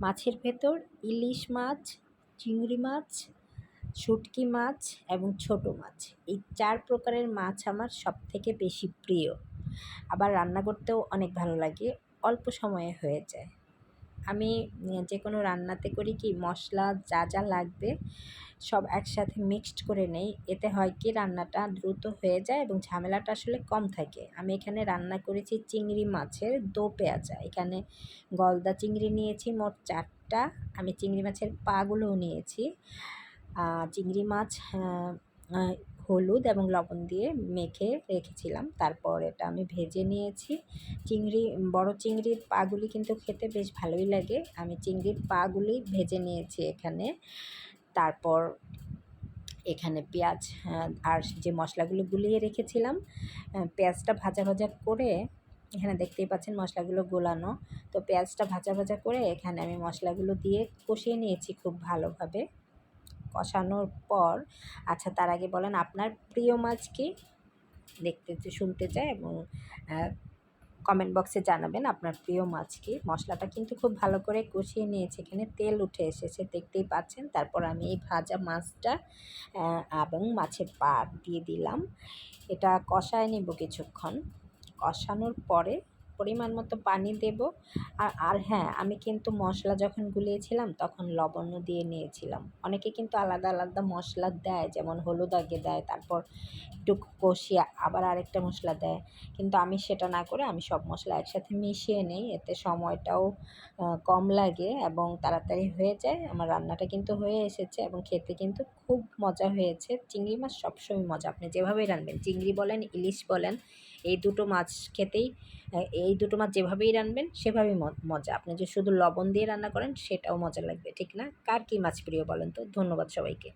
মাছের ভেতর ইলিশ মাছ, চিংড়ি মাছ, শুটকি মাছ এবং ছোট মাছ। এই চার প্রকারের মাছ আমার সব থেকে বেশি প্রিয়। আবার রান্না করতেও অনেক ভালো লাগে, অল্প সময়ে হয়ে যায়। আমি যে কোনো রান্নাতে করি কি, মশলা যা যা লাগবে সব একসাথে মিক্সড করে নেই। এতে হয় কি, রান্নাটা দ্রুত হয়ে যায় এবং ঝামেলাটা আসলে কম থাকে। আমি এখানে রান্না করেছি চিংড়ি মাছের দো পেঁয়াজা। এখানে গলদা চিংড়ি নিয়েছি মোট চারটা। আমি চিংড়ি মাছের পাগুলোও নিয়েছি। চিংড়ি মাছ হলুদ এবং লবণ দিয়ে মেখে রেখেছিলাম। তারপর এটা আমি ভেজে নিয়েছি। চিংড়ি, বড় চিংড়ির পাগুলি কিন্তু খেতে বেশ ভালোই লাগে। আমি চিংড়ির পাগুলি ভেজে নিয়েছি এখানে। তারপর এখানে পেঁয়াজ আর যে মশলাগুলো গুলিয়ে রেখেছিলাম পেঁয়াজটা ভাজা ভাজা করে এখানে দেখতেই পাচ্ছেন মশলাগুলো গোলানো। তো পেঁয়াজটা ভাজা ভাজা করে এখানে আমি মশলাগুলো দিয়ে কষিয়ে নিয়েছি খুব ভালোভাবে। কষানোর পর আচ্ছা তার আগে বলেন আপনার প্রিয় মাছ কি? দেখতে শুনতে চাই এবং কমেন্ট বক্সে জানাবেন আপনার প্রিয় মাছ কি? মশলাটা কিন্তু খুব ভালো করে কষিয়ে নিয়েছে, এখানে তেল উঠে এসেছে, দেখতেই পাচ্ছেন। তারপর আমি এই ভাজা মাছটা এবং মাছের পা দিয়ে দিলাম। এটা কষায় নিব কিছুক্ষণ। কষানোর পরে পরিমাণ মতো পানি দেব। আর আর হ্যাঁ আমি কিন্তু মশলা যখন গুলিয়েছিলাম তখন লবণও দিয়ে নিয়েছিলাম। অনেকে কিন্তু আলাদা আলাদা মশলা দেয়, যেমন হলুদ আগে দেয়, তারপর একটু কষিয়ে আবার আরেকটা মশলা দেয়। কিন্তু আমি সেটা না করে আমি সব মশলা একসাথে মিশিয়ে নিই, এতে সময়টাও কম লাগে এবং তাড়াতাড়ি হয়ে যায়। আমার রান্নাটা কিন্তু হয়ে এসেছে এবং খেতে কিন্তু খুব মজা হয়েছে। চিংড়ি মাছ সবসময় মজা। আপনি যেভাবেই রানবেন চিংড়ি বলেন, ইলিশ বলেন এই দুটো মাছ খেতেই, এই দুটো মাছ যেভাবেই রানবেন, সেভাবেই মজা। আপনি যে শুধু লবণ দিয়ে রান্না করেন, সেটাও মজা লাগবে, ঠিক না? কার কী মাছ প্রিয় বলেন তো? ধন্যবাদ সবাইকে।